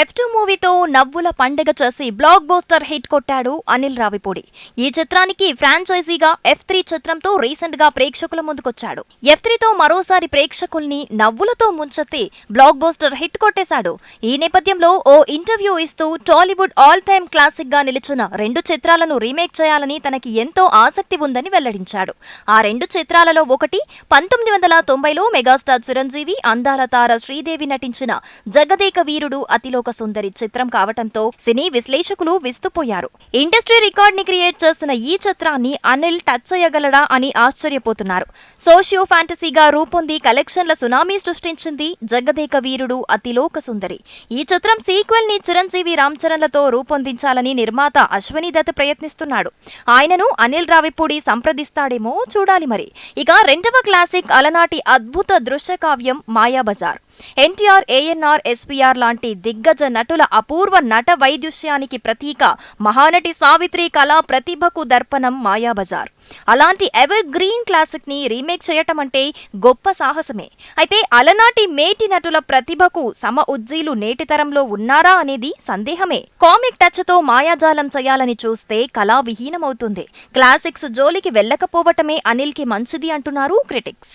F two మూవీతో నవ్వుల పండగ చేసి బ్లాక్ బోస్టర్ హిట్ కొట్టాడు అనిల్ రావిపూడి. ఈ చిత్రానికి ఫ్రాంచైజీగా ఎఫ్ త్రీ చిత్రంతో రీసెంట్గా ప్రేక్షకుల ముందుకొచ్చాడు. ఎఫ్ త్రీతో మరోసారి ప్రేక్షకుల్ని నవ్వులతో ముంచెత్తి బ్లాక్ బోస్టర్ హిట్ కొట్టేశాడు. ఈ నేపథ్యంలో ఓ ఇంటర్వ్యూ ఇస్తూ టాలీవుడ్ ఆల్ టైమ్ క్లాసిక్గా నిలిచిన రెండు చిత్రాలను రీమేక్ చేయాలని తనకి ఎంతో ఆసక్తి ఉందని వెల్లడించాడు. ఆ రెండు చిత్రాలలో ఒకటి పంతొమ్మిది వందల తొంభైలో మెగాస్టార్ చిరంజీవి అందాల తార శ్రీదేవి నటించిన జగదేక వీరుడు అతిలోక సుందరి చిత్రం కావటంతో సినీ విశ్లేషకులు విస్తుపోయారు. ఇండస్ట్రీ రికార్డ్ని క్రియేట్ చేస్తున్న ఈ చిత్రాన్ని అనిల్ టచ్ చేయగలడా అని ఆశ్చర్యపోతున్నారు. సోషియో ఫ్యాంటసీగా రూపొంది కలెక్షన్ల సునామీ సృష్టించింది జగదేక వీరుడు అతిలోక సుందరి. ఈ చిత్రం సీక్వెల్ని చిరంజీవి రామ్ చరణ్లతో రూపొందించాలని నిర్మాత అశ్వనీ దత్ ప్రయత్నిస్తున్నాడు. ఆయనను అనిల్ రావిపూడి సంప్రదిస్తాడేమో చూడాలి మరి. ఇక రెండవ క్లాసిక్ అలనాటి అద్భుత దృశ్య కావ్యం మాయాబజార్. ఎన్టీఆర్ ఏఎన్ఆర్ ఎస్పీఆర్ లాంటి దిగ్గజ నటుల అపూర్వ నట వైదుష్యానికి ప్రతీక మహానటి సావిత్రి కళా ప్రతిభకు దర్పణం మాయాబజార్. అలాంటి ఎవర్ గ్రీన్ క్లాసిక్ని రీమేక్ చేయటం అంటే గొప్ప సాహసమే. అయితే అలనాటి మేటి నటుల ప్రతిభకు సమ ఉజ్జీలు నేటి తరంలో ఉన్నారా అనేది సందేహమే. కామిక్ టచ్తో మాయాజాలం చేయాలని చూస్తే కళా విహీనమవుతుంది. క్లాసిక్స్ జోలికి వెళ్ళకపోవటమే అనిల్కి మంచిది అంటున్నారు క్రిటిక్స్.